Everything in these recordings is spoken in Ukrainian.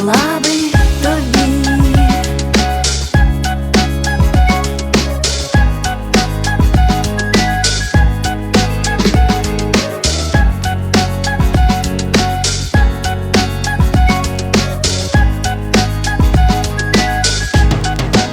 Віддала би тобі.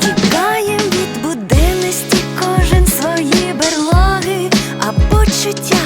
Тікаєм від буденності кожен свої берлоги, а почуття